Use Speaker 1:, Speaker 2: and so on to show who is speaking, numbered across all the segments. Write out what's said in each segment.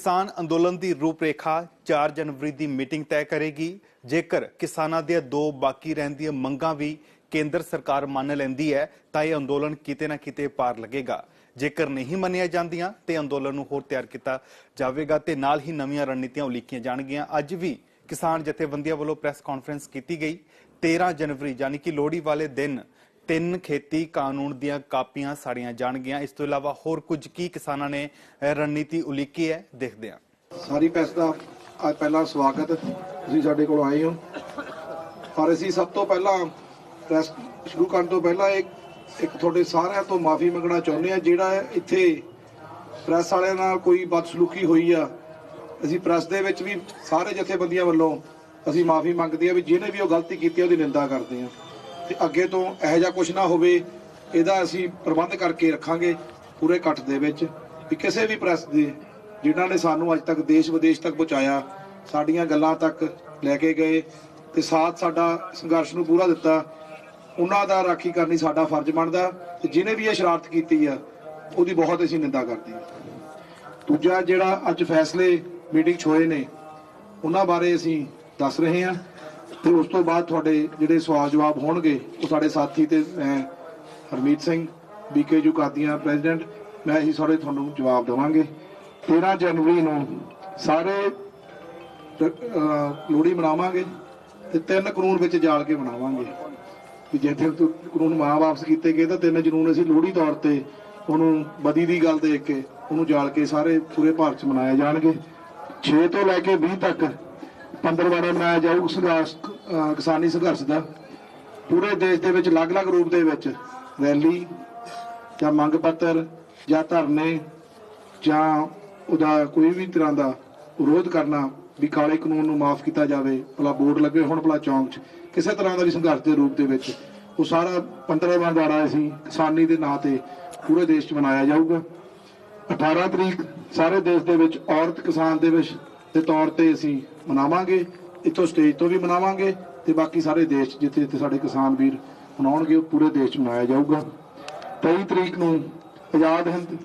Speaker 1: ਕਿਸਾਨ ਅੰਦੋਲਨ ਦੀ ਰੂਪਰੇਖਾ 4 ਜਨਵਰੀ ਦੀ ਮੀਟਿੰਗ ਤੈਅ ਕਰੇਗੀ। ਜੇਕਰ ਕਿਸਾਨਾਂ ਦੀਆਂ ਦੋ ਬਾਕੀ ਰਹਿੰਦੀਆਂ ਮੰਗਾਂ ਵੀ ਕੇਂਦਰ ਸਰਕਾਰ ਮੰਨ ਲੈਂਦੀ ਹੈ, ਤਾਂ ਇਹ ਅੰਦੋਲਨ ਕਿਤੇ ਨਾ ਕਿਤੇ ਪਾਰ ਲੱਗੇਗਾ। ਜੇਕਰ ਨਹੀਂ ਮੰਨੀਆਂ ਜਾਂਦੀਆਂ, ਤੇ ਅੰਦੋਲਨ ਨੂੰ ਹੋਰ ਤਿਆਰ ਕੀਤਾ ਜਾਵੇਗਾ ਤੇ ਨਾਲ ਹੀ ਨਵੀਆਂ ਰਣਨੀਤੀਆਂ ਉਲੀਕੀਆਂ ਜਾਣਗੀਆਂ। ਅੱਜ ਵੀ ਕਿਸਾਨ ਜਥੇਬੰਦੀਆਂ ਵੱਲੋਂ ਪ੍ਰੈਸ ਕਾਨਫਰੰਸ ਕੀਤੀ ਗਈ। 13 ਜਨਵਰੀ, ਯਾਨੀ ਕਿ ਲੋਹੜੀ ਵਾਲੇ ਦਿਨ ਤਿੰਨ ਖੇਤੀ ਕਾਨੂੰਨ ਦੀਆਂ ਕਾਪੀਆਂ ਸਾੜੀਆਂ ਜਾਣਗੀਆਂ। ਇਸ ਤੋਂ ਇਲਾਵਾ ਹੋਰ ਕੁਝ ਕੀ ਕਿਸਾਨਾਂ ਨੇ ਰਣਨੀਤੀ ਉਲੀਕੀ ਹੈ, ਦੇਖਦੇ ਹਾਂ।
Speaker 2: ਸਾਰੀ ਪ੍ਰੈਸ ਦਾ ਅੱਜ ਪਹਿਲਾ ਸਵਾਗਤ ਤੁਸੀਂ ਸਾਡੇ ਕੋਲ ਆਏ ਹੋ। ਪਰ ਅਸੀਂ ਸਭ ਤੋਂ ਪਹਿਲਾਂ ਪ੍ਰੈਸ ਸ਼ੁਰੂ ਕਰਨ ਤੋਂ ਪਹਿਲਾਂ ਇੱਕ ਇੱਕ ਤੁਹਾਡੇ ਸਾਰਿਆਂ ਤੋਂ ਮਾਫੀ ਮੰਗਣਾ ਚਾਹੁੰਦੇ ਆ ਜਿਹੜਾ ਇੱਥੇ ਪ੍ਰੈਸ ਵਾਲਿਆਂ ਨਾਲ ਕੋਈ ਬਦਸਲੂਕੀ ਹੋਈ ਆ। ਅਸੀਂ ਪ੍ਰੈਸ ਦੇ ਵਿੱਚ ਵੀ ਸਾਰੇ ਜਥੇਬੰਦੀਆਂ ਵੱਲੋਂ ਅਸੀਂ ਮਾਫੀ ਮੰਗਦੇ ਆ ਵੀ ਜਿਹਨੇ ਵੀ ਉਹ ਗਲਤੀ ਕੀਤੀ ਉਹਦੀ ਨਿੰਦਾ ਕਰਦੇ ਆ ਤੇ ਅੱਗੇ ਤੋਂ ਇਹੋ ਜਿਹਾ ਕੁਝ ਨਾ ਹੋਵੇ, ਇਹਦਾ ਅਸੀਂ ਪ੍ਰਬੰਧ ਕਰਕੇ ਰੱਖਾਂਗੇ ਪੂਰੇ ਇਕੱਠ ਦੇ ਵਿੱਚ ਵੀ ਕਿਸੇ ਵੀ ਪ੍ਰੈਸ ਦੇ, ਜਿਨ੍ਹਾਂ ਨੇ ਸਾਨੂੰ ਅੱਜ ਤੱਕ ਦੇਸ਼ ਵਿਦੇਸ਼ ਤੱਕ ਪਹੁੰਚਾਇਆ, ਸਾਡੀਆਂ ਗੱਲਾਂ ਤੱਕ ਲੈ ਕੇ ਗਏ ਤੇ ਸਾਥ ਸਾਡਾ ਸੰਘਰਸ਼ ਨੂੰ ਪੂਰਾ ਦਿੱਤਾ, ਉਹਨਾਂ ਦਾ ਰਾਖੀ ਕਰਨੀ ਸਾਡਾ ਫਰਜ਼ ਬਣਦਾ ਤੇ ਜਿਹਨੇ ਵੀ ਇਹ ਸ਼ਰਾਰਤ ਕੀਤੀ ਆ, ਉਹਦੀ ਬਹੁਤ ਅਸੀਂ ਨਿੰਦਾ ਕਰਦੇ ਹਾਂ। ਦੂਜਾ ਜਿਹੜਾ ਅੱਜ ਫੈਸਲੇ ਮੀਟਿੰਗ 'ਚ ਹੋਏ ਨੇ, ਉਹਨਾਂ ਬਾਰੇ ਅਸੀਂ ਦੱਸ ਰਹੇ ਹਾਂ। ਤੇ ਉਸ ਤੋਂ ਬਾਅਦ ਤੁਹਾਡੇ ਜਿਹੜੇ ਸਵਾਲ ਜਵਾਬ ਹੋਣਗੇ ਉਹ ਸਾਡੇ ਸਾਥੀ ਤੇ ਮੈਂ ਹਰਮੀਤ ਸਿੰਘ ਬੀਕੇ ਜੂ ਕਾਦੀਆਂ ਪ੍ਰੈਜ਼ੀਡੈਂਟ ਮੈਂ ਅਸੀਂ ਸਾਰੇ ਤੁਹਾਨੂੰ ਜਵਾਬ ਦੇਵਾਂਗੇ। 13 ਜਨਵਰੀ ਨੂੰ ਸਾਰੇ ਅਹ, ਲੋਹੜੀ ਮਨਾਵਾਂਗੇ ਤੇ ਤਿੰਨ ਕਾਨੂੰਨ ਵਿੱਚ ਜਾਲ ਕੇ ਮਨਾਵਾਂਗੇ। ਵੀ ਜਿੱਥੇ ਕਾਨੂੰਨ ਮਾਂ ਵਾਪਸ ਕੀਤੇ ਗਏ ਤਾਂ ਤਿੰਨ ਜਨੂਨ ਅਸੀਂ ਲੋਹੜੀ ਤੌਰ ਤੇ ਉਹਨੂੰ ਬਦੀ ਦੀ ਗੱਲ ਦੇਖ ਕੇ ਉਹਨੂੰ ਜਾਲ ਕੇ ਸਾਰੇ ਪੂਰੇ ਭਾਰਤ 'ਚ ਮਨਾਏ ਜਾਣਗੇ। 6 ਤੋਂ ਲੈ ਕੇ 20 ਤੱਕ ਪੰਦਰਵਾੜਾ ਮਨਾਇਆ ਜਾਊ ਸੰਘਰਸ਼ ਕਿਸਾਨੀ ਸੰਘਰਸ਼ ਦਾ। ਪੂਰੇ ਦੇਸ਼ ਦੇ ਵਿੱਚ ਅਲੱਗ-ਅਲੱਗ ਰੂਪ ਦੇ ਵਿੱਚ ਰੈਲੀ ਜਾਂ ਮੰਗ ਪੱਤਰ ਜਾਂ ਧਰਨੇ ਜਾਂ ਉਹਦਾ ਕੋਈ ਵੀ ਤਰ੍ਹਾਂ ਦਾ ਵਿਰੋਧ ਕਰਨਾ ਵੀ ਕਾਲੇ ਕਾਨੂੰਨ ਨੂੰ ਮਾਫ ਕੀਤਾ ਜਾਵੇ, ਭਲਾ ਬੋਰਡ ਲੱਗੇ ਹੁਣ, ਭਲਾ ਚੌਂਕ 'ਚ, ਕਿਸੇ ਤਰ੍ਹਾਂ ਦਾ ਵੀ ਸੰਘਰਸ਼ ਦੇ ਰੂਪ ਦੇ ਵਿੱਚ ਉਹ ਸਾਰਾ 15ਵਾਂ ਦਾੜਾ ਅਸੀਂ ਕਿਸਾਨੀ ਦੇ ਨਾਂ ਤੇ ਪੂਰੇ ਦੇਸ਼ 'ਚ ਮਨਾਇਆ ਜਾਊਗਾ। 18 ਤਰੀਕ ਸਾਰੇ ਦੇਸ਼ ਦੇ ਵਿੱਚ ਔਰਤ ਕਿਸਾਨ ਦੇ ਵਿੱਚ ਦੇ ਤੌਰ ਤੇ ਅਸੀਂ ਮਨਾਵਾਂਗੇ, ਇੱਥੋਂ ਸਟੇਜ ਤੋਂ ਵੀ ਮਨਾਵਾਂਗੇ ਤੇ ਬਾਕੀ ਸਾਰੇ ਦੇਸ਼ ਜਿੱਥੇ ਜਿੱਥੇ ਸਾਡੇ ਕਿਸਾਨ ਵੀਰ ਮਨਾਉਣਗੇ, ਉਹ ਪੂਰੇ ਦੇਸ਼ 'ਚ ਮਨਾਇਆ ਜਾਊਗਾ। 23 ਤਰੀਕ ਨੂੰ ਆਜ਼ਾਦ ਹਿੰਦ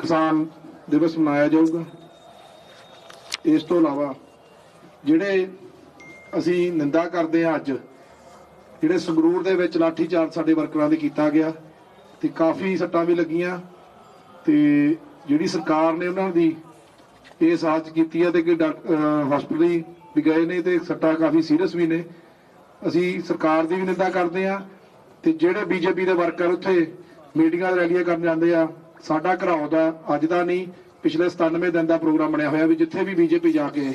Speaker 2: ਕਿਸਾਨ ਦਿਵਸ ਮਨਾਇਆ ਜਾਊਗਾ। ਇਸ ਤੋਂ ਇਲਾਵਾ ਜਿਹੜੇ ਅਸੀਂ ਨਿੰਦਾ ਕਰਦੇ ਹਾਂ ਅੱਜ, ਜਿਹੜੇ ਸੰਗਰੂਰ ਦੇ ਵਿੱਚ ਲਾਠੀਚਾਰਜ ਸਾਡੇ ਵਰਕਰਾਂ ਦੇ ਕੀਤਾ ਗਿਆ ਤੇ ਕਾਫੀ ਸੱਟਾਂ ਵੀ ਲੱਗੀਆਂ ਤੇ ਜਿਹੜੀ ਸਰਕਾਰ ਨੇ ਉਹਨਾਂ ਦੀ ਇਹ ਸਾਥ ਕੀਤੀ ਹੈ ਤੇ ਕਿ ਹਸਪਤਾਲ ਵੀ ਗਏ ਨੇ ਤੇ ਸੱਟਾਂ ਕਾਫੀ ਸੀਰੀਅਸ ਵੀ ਨੇ। ਅਸੀਂ ਸਰਕਾਰ ਦੀ ਵੀ ਨਿੰਦਾ ਕਰਦੇ ਆ ਤੇ ਜਿਹੜੇ ਬੀਜੇਪੀ ਦੇ ਵਰਕਰ ਉੱਥੇ ਮੀਟਿੰਗਾਂ ਰੈਲੀਆਂ ਕਰਨ ਜਾਂਦੇ ਆ ਸਾਡਾ ਘਰਾਓ ਦਾ ਅੱਜ ਦਾ ਨਹੀਂ ਪਿਛਲੇ 97 ਦਿਨ ਦਾ ਪ੍ਰੋਗਰਾਮ ਬਣਿਆ ਹੋਇਆ ਵੀ ਜਿੱਥੇ ਵੀ ਬੀਜੇਪੀ ਜਾ ਕੇ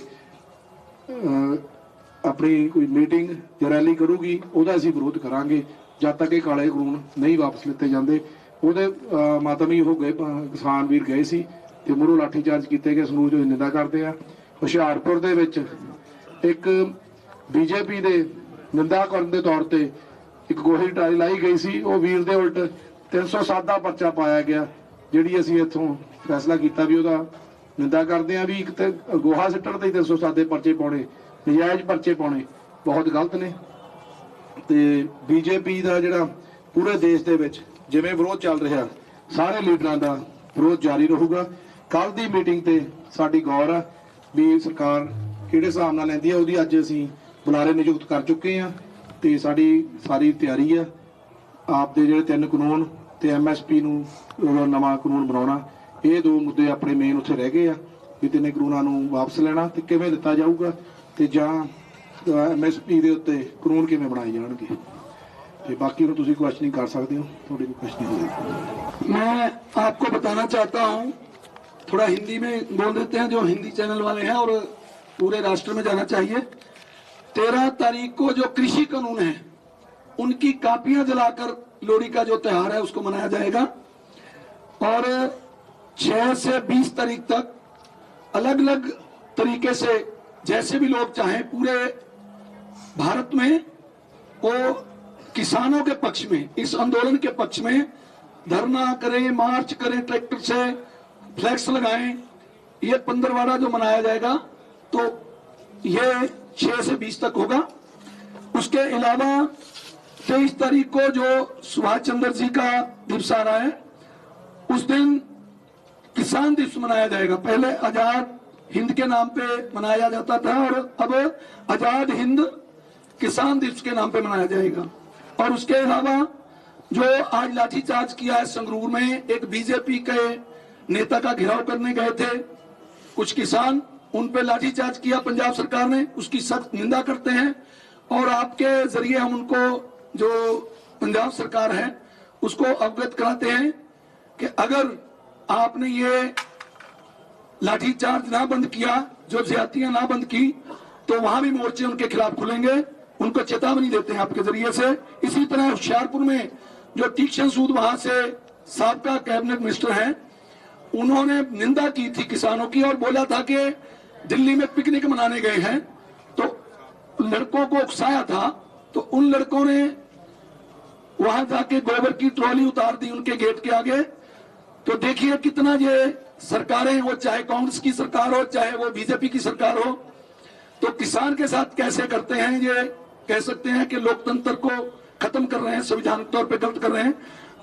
Speaker 2: ਆਪਣੀ ਕੋਈ ਮੀਟਿੰਗ ਜਾਂ ਰੈਲੀ ਕਰੂਗੀ ਉਹਦਾ ਅਸੀਂ ਵਿਰੋਧ ਕਰਾਂਗੇ ਜਦ ਤੱਕ ਇਹ ਕਾਲੇ ਕਾਨੂੰਨ ਨਹੀਂ ਵਾਪਸ ਲਿੱਤੇ ਜਾਂਦੇ। ਉਹਦੇ ਅਹ, ਮਾਤਮ ਹੀ ਹੋ ਗਏ ਕਿਸਾਨ ਵੀਰ ਗਏ ਸੀ। ਤੇ ਮੁਰੂ ਲਾਠੀਚਾਰਜ ਕੀਤੇ ਗਏ, ਸਨੂਜ ਦੀ ਨਿੰਦਾ ਕਰਦੇ ਆ। ਹੁਸ਼ਿਆਰਪੁਰ ਦੇ ਵਿੱਚ ਇੱਕ ਬੀਜੇਪੀ ਦੇ ਨਿੰਦਾ ਕਰਨ ਦੇ ਤੌਰ ਤੇ ਇੱਕ ਗੋਹੇ ਟਾਈ ਲਾਈ ਗਈ ਸੀ। ਉਹ ਵੀਰ ਦੇ ਉਲਟ 307 ਦਾ ਪਰਚਾ ਪਾਇਆ ਗਿਆ, ਜਿਹੜੀ ਅਸੀਂ ਇੱਥੋਂ ਫੈਸਲਾ ਕੀਤਾ ਵੀ ਉਹਦਾ ਨਿੰਦਾ ਕਰਦੇ ਆ ਵੀ ਇੱਕ ਤੇ ਗੋਹਾ ਸਿੱਟਣ ਤੇ ਹੀ 307 ਦੇ ਪਰਚੇ ਪਾਉਣੇ, ਨਜਾਇਜ਼ ਪਰਚੇ ਪਾਉਣੇ, ਬਹੁਤ ਗਲਤ ਨੇ। ਤੇ ਬੀਜੇਪੀ ਦਾ ਜਿਹੜਾ ਪੂਰੇ ਦੇਸ਼ ਦੇ ਵਿੱਚ ਜਿਵੇਂ ਵਿਰੋਧ ਚੱਲ ਰਿਹਾ, ਸਾਰੇ ਲੀਡਰਾਂ ਦਾ ਵਿਰੋਧ ਜਾਰੀ ਰਹੂਗਾ। ਕੱਲ ਦੀ ਮੀਟਿੰਗ ਤੇ ਸਾਡੀ ਗੌਰ ਆ ਵੀ ਸਰਕਾਰ ਕਿਹੜੇ ਹਿਸਾਬ ਨਾਲ ਲੈਂਦੀ ਆ ਉਹਦੀ ਅੱਜ ਅਸੀਂ ਬੁਲਾਰੇ ਨਿਯੁਕਤ ਕਰ ਚੁੱਕੇ ਆ ਤੇ ਸਾਡੀ ਸਾਰੀ ਤਿਆਰੀ ਆ ਆਪ ਦੇ ਜਿਹੜੇ ਤਿੰਨ ਕਾਨੂੰਨ ਤੇ ਐਮਐਸਪੀ ਨੂੰ ਉਹ ਨਵਾਂ ਕਾਨੂੰਨ ਬਣਾਉਣਾ ਇਹ ਦੋ ਮੁੱਦੇ ਆਪਣੇ ਮੇਨ ਉੱਥੇ ਰਹਿ ਗਏ ਆ ਵੀ ਤਿੰਨੇ ਕਾਨੂੰਨਾਂ ਨੂੰ ਵਾਪਸ ਲੈਣਾ ਤੇ ਕਿਵੇਂ ਦਿੱਤਾ ਜਾਊਗਾ ਤੇ ਜਾਂ ਐਮਐਸਪੀ ਦੇ ਉੱਤੇ ਕਾਨੂੰਨ ਕਿਵੇਂ ਬਣਾਏ ਜਾਣਗੇ ਤੇ ਬਾਕੀ ਨੂੰ ਤੁਸੀਂ ਕੁਐਸਚਨਿੰਗ ਕਰ ਸਕਦੇ ਹੋ ਤੁਹਾਡੀ ਕੋਈ ਕੁਐਸਚਨਿੰਗ ਹੋਵੇ
Speaker 3: मैं आपको बताना चाहता हूं थोड़ा हिंदी में बोल देते हैं, जो हिंदी चैनल वाले हैं, और पूरे राष्ट्र में जाना चाहिए। तेरह तारीख को जो कृषि कानून है, उनकी कापियाँ जलाकर लोहड़ी का जो त्योहार है, उसको मनाया जाएगा। और छह से बीस तारीख तक अलग अलग तरीके से, जैसे भी लोग चाहें, पूरे भारत में वो किसानों के पक्ष में, इस आंदोलन के पक्ष में धरना करें, मार्च करें, ट्रैक्टर से फ्लैक्स लगाएँ, ये पंद्रवाड़ा जो मनाया जाएगा तो ये 6 से 20 तक होगा। उसके अलावा तेईस तारीख को जो सुभाष चंद्र जी का दिवस आ रहा है, उस दिन किसान दिवस मनाया जाएगा। पहले आज़ाद हिंद के नाम पे मनाया जाता था और अब आज़ाद हिंद किसान दिवस के नाम पे मनाया जाएगा। और उसके अलावा जो आज लाठीचार्ज किया है संगरूर में, एक बीजेपी के नेता का घेराव करने गए थे। कुछ किसान उन पे लाठीचार्ज किया, पंजाब सरकार ने। उसकी सख्त निंदा करते हैं और आपके ज़रिए हम उनको, जो पंजाब सरकार है, उसको अवगत कराते हैं कि अगर आपने ये लाठीचार्ज ना बंद किया, जो ज्यादतियाँ ना बंद की तो वहाँ भी मोर्चे उनके खिलाफ खुलेंगे। उनको चेतावनी देते हैं आपके ज़रिए से। इसी तरह होशियारपुर में जो तीक्ष्ण सूद वहाँ से सबका कैबिनेट मिनिस्टर हैं उन्होंने निंदा की थी किसानों की और बोला था कि दिल्ली में पिकनिक मनाने गए हैं तो लड़कों को उकसाया था तो उन लड़कों ने वहाँ जाके गोबर की ट्रॉली उतार दी उनके गेट के आगे। तो देखिए कितना ये सरकारें वो चाहे कांग्रेस की सरकार हो, चाहे वो बीजेपी की सरकार हो तो किसान के साथ कैसे करते हैं ये? कह सकते हैं कि लोकतंत्र को खत्म कर रहे हैं, संविधानिक तौर पर गलत कर रहे हैं।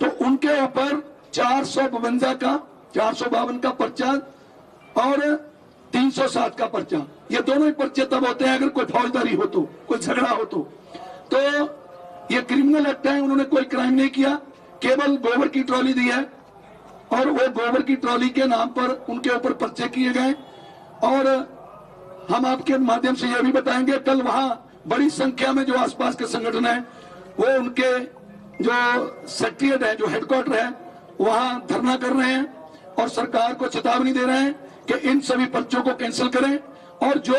Speaker 3: तो उनके ऊपर चार सौ का चार सौ बावन का पर्चा और 307 का पर्चा। ये दोनों ही पर्चे तब होते हैं अगर कोई फौजदारी हो तो कोई झगड़ा हो तो। तो ये क्रिमिनल एक्ट है, उन्होंने कोई क्राइम नहीं किया। केवल गोबर की ट्रॉली दी है और वो गोबर की ट्रॉली के नाम पर उनके ऊपर पर्चे किए गए। और हम आपके माध्यम से यह भी बताएँगे, कल वहाँ बड़ी संख्या में जो आसपास के संगठन है, वो उनके जो सेक्रेटरिएट है, जो हेडक्वार्टर है, वहाँ धरना कर रहे हैं। और सरकार को चेतावनी दे रहे हैं कि इन सभी पर्चों को कैंसिल करें। और जो